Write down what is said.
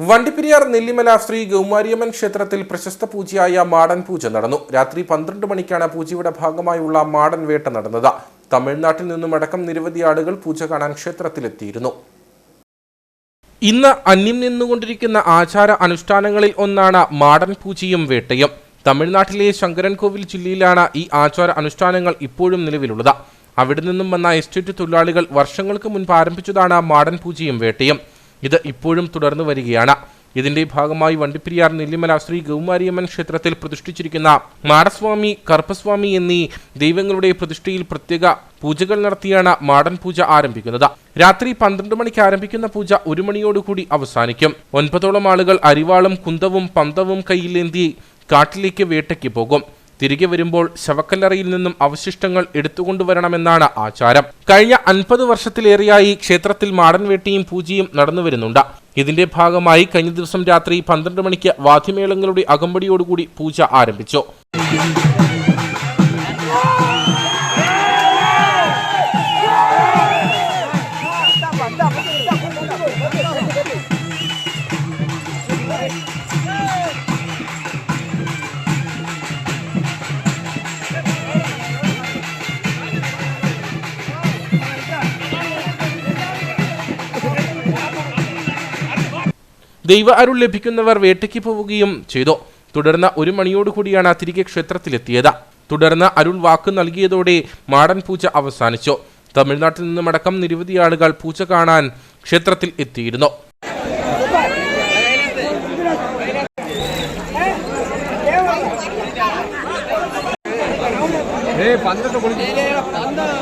വണ്ടിപ്പെരിയാർ നെല്ലിമല ശ്രീ ഗൗമാരിയമ്മൻ ക്ഷേത്രത്തിൽ പ്രശസ്ത പൂജയായ മാടൻ പൂജ നടന്നു. രാത്രി പന്ത്രണ്ട് മണിക്കാണ് പൂജയുടെ ഭാഗമായുള്ള മാടൻ വേട്ട നടന്നത്. തമിഴ്നാട്ടിൽ നിന്നും അടക്കം നിരവധി ആളുകൾ പൂജ കാണാൻ ക്ഷേത്രത്തിലെത്തിയിരുന്നു. ഇന്ന് അന്യം നിന്നുകൊണ്ടിരിക്കുന്ന ആചാര അനുഷ്ഠാനങ്ങളിൽ ഒന്നാണ് മാടൻ പൂജയും വേട്ടയും. തമിഴ്നാട്ടിലെ ശങ്കരൻകോവിൽ ജില്ലയിലാണ് ഈ ആചാര അനുഷ്ഠാനങ്ങൾ ഇപ്പോഴും നിലവിലുള്ളത്. അവിടെ നിന്നും വന്ന എസ്റ്റേറ്റ് തൊഴിലാളികൾ വർഷങ്ങൾക്ക് മുൻപ് ആരംഭിച്ചതാണ് മാടൻ പൂജയും വേട്ടയും. ഇത് ഇപ്പോഴും തുടർന്നു വരികയാണ്. ഇതിന്റെ ഭാഗമായി വണ്ടിപ്പെരിയാർ നെല്ലിമല ശ്രീ ഗൗമാരിയമ്മൻ ക്ഷേത്രത്തിൽ പ്രതിഷ്ഠിച്ചിരിക്കുന്ന മാടസ്വാമി കർപ്പസ്വാമി എന്നീ ദൈവങ്ങളുടെ പ്രതിഷ്ഠയിൽ പ്രത്യേക പൂജകൾ നടത്തിയാണ് മാടൻ പൂജ ആരംഭിക്കുന്നത്. രാത്രി പന്ത്രണ്ട് മണിക്ക് ആരംഭിക്കുന്ന പൂജ ഒരു മണിയോടുകൂടി അവസാനിക്കും. ഒൻപതോളം ആളുകൾ അരിവാളും കുന്തവും പന്തവും കയ്യിലേന്തി കാട്ടിലേക്ക് വേട്ടയ്ക്ക് പോകും. തിരികെ വരുമ്പോൾ ശവക്കല്ലറയിൽ നിന്നും അവശിഷ്ടങ്ങൾ എടുത്തുകൊണ്ടുവരണമെന്നാണ് ആചാരം. കഴിഞ്ഞ അൻപത് വർഷത്തിലേറെയായി ക്ഷേത്രത്തിൽ മാടൻ വേട്ടയും പൂജയും നടന്നു വരുന്നുണ്ട്. ഇതിന്റെ ഭാഗമായി കഴിഞ്ഞ ദിവസം രാത്രി പന്ത്രണ്ട് മണിക്ക് വാദ്യമേളങ്ങളുടെ അകമ്പടിയോടുകൂടി പൂജ ആരംഭിച്ചു. ദൈവ അരുൾ ലഭിക്കുന്നവർ വേട്ടയ്ക്ക് പോവുകയും ചെയ്തു. തുടർന്ന് ഒരു മണിയോടുകൂടിയാണ് തിരികെ ക്ഷേത്രത്തിലെത്തിയത്. തുടർന്ന് അരുൾ വാക്ക് നൽകിയതോടെ മാടൻ പൂജ അവസാനിച്ചു. തമിഴ്നാട്ടിൽ നിന്നുമടക്കം നിരവധി ആളുകൾ പൂജ കാണാൻ ക്ഷേത്രത്തിൽ എത്തിയിരുന്നു.